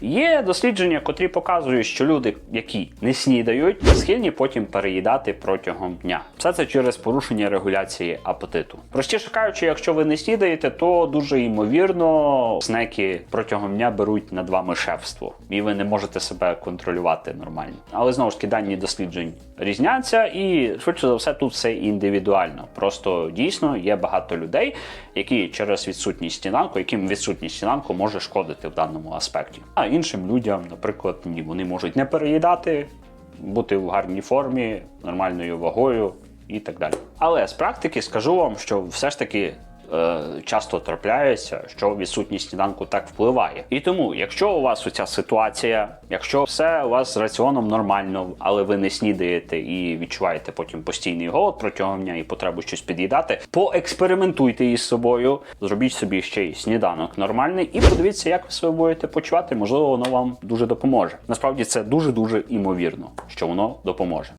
Є дослідження, котрі показують, що люди, які не снідають, схильні потім переїдати протягом дня. Все це через порушення регуляції апетиту. Простіше кажучи, якщо ви не снідаєте, то дуже ймовірно снеки протягом дня беруть над вами шефство, і ви не можете себе контролювати нормально. Але знову ж таки дані досліджень різняться, і швидше за все тут все індивідуально. Просто дійсно є багато людей, які через відсутність сніданку, яким відсутність сніданку може шкодити в даному аспекті. Іншим людям, наприклад, ні, вони можуть не переїдати, бути в гарній формі, нормальною вагою і так далі. Але з практики скажу вам, що все ж таки. Е, Часто трапляється, що відсутність сніданку так впливає. І тому, якщо у вас оця ситуація, якщо все у вас з раціоном нормально, але ви не снідаєте і відчуваєте потім постійний голод протягом дня і потребу щось під'їдати, поекспериментуйте із собою, зробіть собі ще й сніданок нормальний, і подивіться, як ви себе будете почувати. Можливо, воно вам дуже допоможе. Насправді це дуже дуже імовірно, що воно допоможе.